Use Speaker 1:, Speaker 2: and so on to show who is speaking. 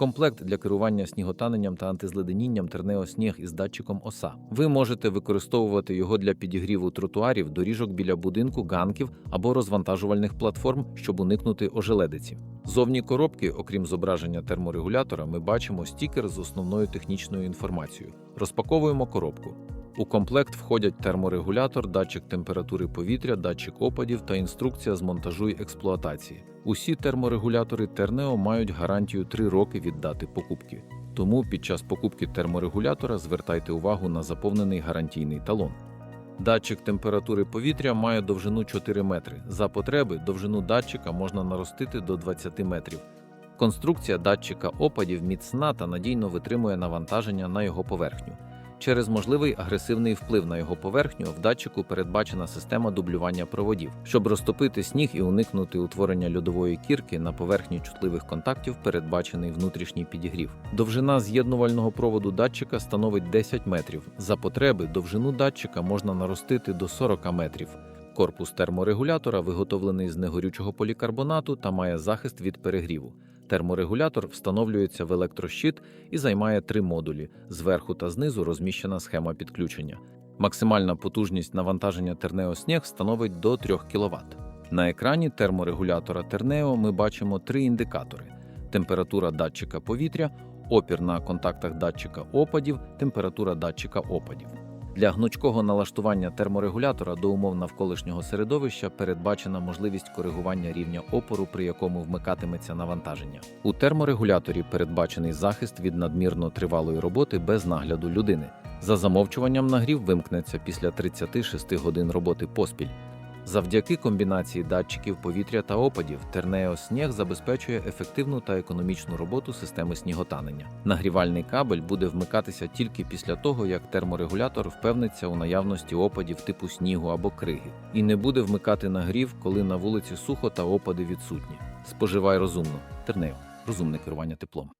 Speaker 1: Комплект для керування сніготаненням та антизледенінням Тернео Сніг із датчиком оса. Ви можете використовувати його для підігріву тротуарів, доріжок біля будинку, ганків або розвантажувальних платформ, щоб уникнути ожеледиці. Зовні коробки, окрім зображення терморегулятора, ми бачимо стікер з основною технічною інформацією. Розпаковуємо коробку. У комплект входять терморегулятор, датчик температури повітря, датчик опадів та інструкція з монтажу й експлуатації. Усі терморегулятори Тернео мають гарантію 3 роки від дати покупки. Тому під час покупки терморегулятора звертайте увагу на заповнений гарантійний талон. Датчик температури повітря має довжину 4 метри. За потреби довжину датчика можна наростити до 20 метрів. Конструкція датчика опадів міцна та надійно витримує навантаження на його поверхню. Через можливий агресивний вплив на його поверхню в датчику передбачена система дублювання проводів, щоб розтопити сніг і уникнути утворення льодової кірки на поверхні чутливих контактів, передбачений внутрішній підігрів. Довжина з'єднувального проводу датчика становить 10 метрів. За потреби довжину датчика можна наростити до 40 метрів. Корпус терморегулятора виготовлений з негорючого полікарбонату та має захист від перегріву. Терморегулятор встановлюється в електрощит і займає три модулі. Зверху та знизу розміщена схема підключення. Максимальна потужність навантаження Тернео Сніг становить до 3 кВт. На екрані терморегулятора Тернео ми бачимо три індикатори: температура датчика повітря, опір на контактах датчика опадів, температура датчика опадів. Для гнучкого налаштування терморегулятора до умов навколишнього середовища передбачена можливість коригування рівня опору, при якому вмикатиметься навантаження. У терморегуляторі передбачений захист від надмірно тривалої роботи без нагляду людини. За замовчуванням нагрів вимкнеться після 36 годин роботи поспіль. Завдяки комбінації датчиків повітря та опадів Тернео Сніг забезпечує ефективну та економічну роботу системи сніготанення. Нагрівальний кабель буде вмикатися тільки після того, як терморегулятор впевниться у наявності опадів типу снігу або криги, і не буде вмикати нагрів, коли на вулиці сухо та опади відсутні. Споживай розумно. Тернео розумне керування теплом.